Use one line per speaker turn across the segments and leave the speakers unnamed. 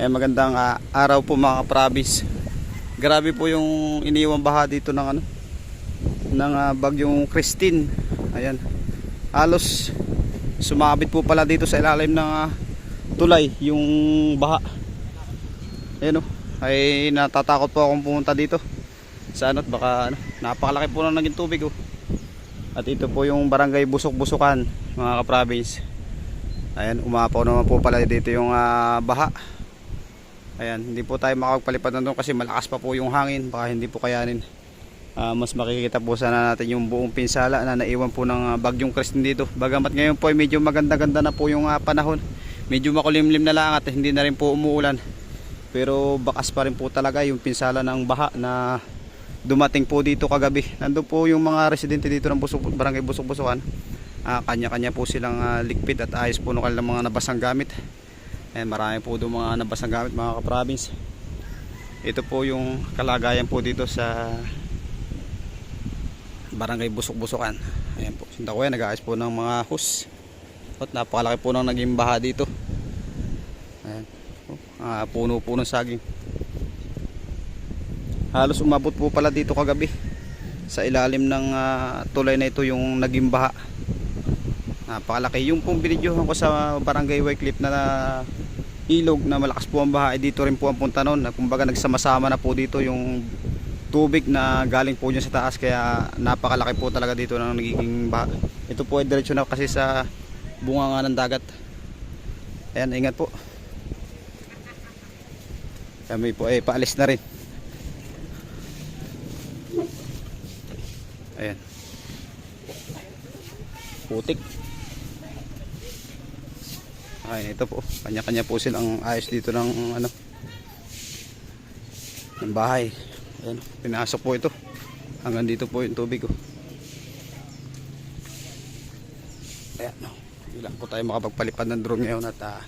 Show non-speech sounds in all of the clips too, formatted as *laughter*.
Eh magandang ah, araw po mga province. Grabe po yung iniwang baha dito ng ano ng ah, bagyong Christine. Ayan. Halos sumabit po pala dito sa ilalim ng ah, tulay yung baha. Ayan o. Ay natatakot po akong pumunta dito. Sa ano't baka ano, napakalaki po na naging tubig oh. At ito po yung barangay Busok-Busukan mga ka-province. Ayan, umapaw naman po pala dito yung ah, baha. Ayan, hindi po tayo makapagpalipad na doon kasi malakas pa po yung hangin. Baka hindi po kayanin. Ah, mas makikita po sana natin yung buong pinsala na naiwan po ng ah, bagyong Christine dito. Bagamat ngayon po ay medyo maganda-ganda na po yung ah, panahon. Medyo makulimlim na lang at hindi na rin po umuulan. Pero bakas pa rin po talaga yung pinsala ng baha na dumating po dito kagabi. Nandun po yung mga residente dito ng Busok, Barangay Busok-Busukan. Ah, kanya-kanya po silang ah, ligpit at ayos po ng kanilang mga nabasang gamit. Ayan, marami po doon mga nabasang gamit mga kaprovince. Ito po yung kalagayan po dito sa Barangay Busok-Busukan. Ayan po. Sinta ko yan, nag-aayos po ng mga hus. At napakalaki po ng naging baha dito. Ayan. Ah, puno-puno saging. Halos umabot po pala dito kagabi. Sa ilalim ng ah, tulay na ito yung naging baha. Napakalaki. Yung pong binidyohan ko sa Barangay Wycliffe na ilog na malakas po ang baha. Eh, dito rin po ang punta nun. Na Kumbaga nagsama-sama na po dito yung tubig na galing po dyan sa taas. Kaya napakalaki po talaga dito ng nagiging baha. Ito po ay diretso na kasi sa bunga nga ng dagat. Ayan, ingat po. Kami po ay paalis na rin. Ayan. Putik. Ayun, ito po. Kanya-kanya po silang ayos dito ng ano ng bahay. Ayan, pinasok po ito. Hanggang dito po yung tubig. Oh. Ayan, no. Hindi lang po tayo makapagpalipad ng drone ngayon at ah,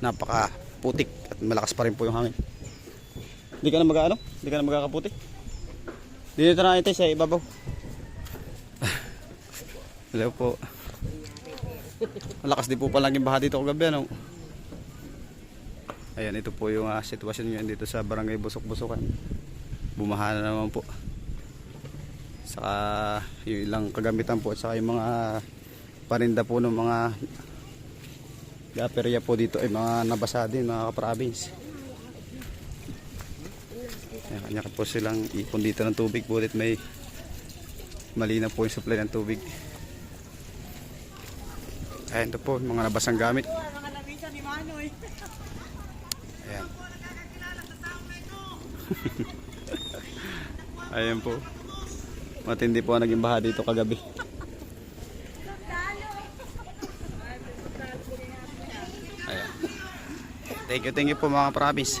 napaka putik at malakas pa rin po yung hangin. Hindi ka na mag-ano? Hindi ka na magkakaputik? Dito na ito sa ibabaw. *laughs* Hello po. Malakas din po pala yung baha dito kagabi ano. Ayan, ito po yung ah, sitwasyon ngayon dito sa Barangay Busok-Busukan. Bumaha na naman po. Saka yung ilang kagamitan po saka yung mga parinda po ng mga gaperya po dito ay mga nabasa din mga kaprovince. Ayan, kanya po silang ipon dito ng tubig bulit may malinaw po yung supply ng tubig. Ayan ito po, mga nabasang gamit.
Mga nabisa ni Manoy.
Ayan. *laughs* Ayan po. Matindi po ang naging baha dito kagabi. Ayan. Thank you, thank you po mga province.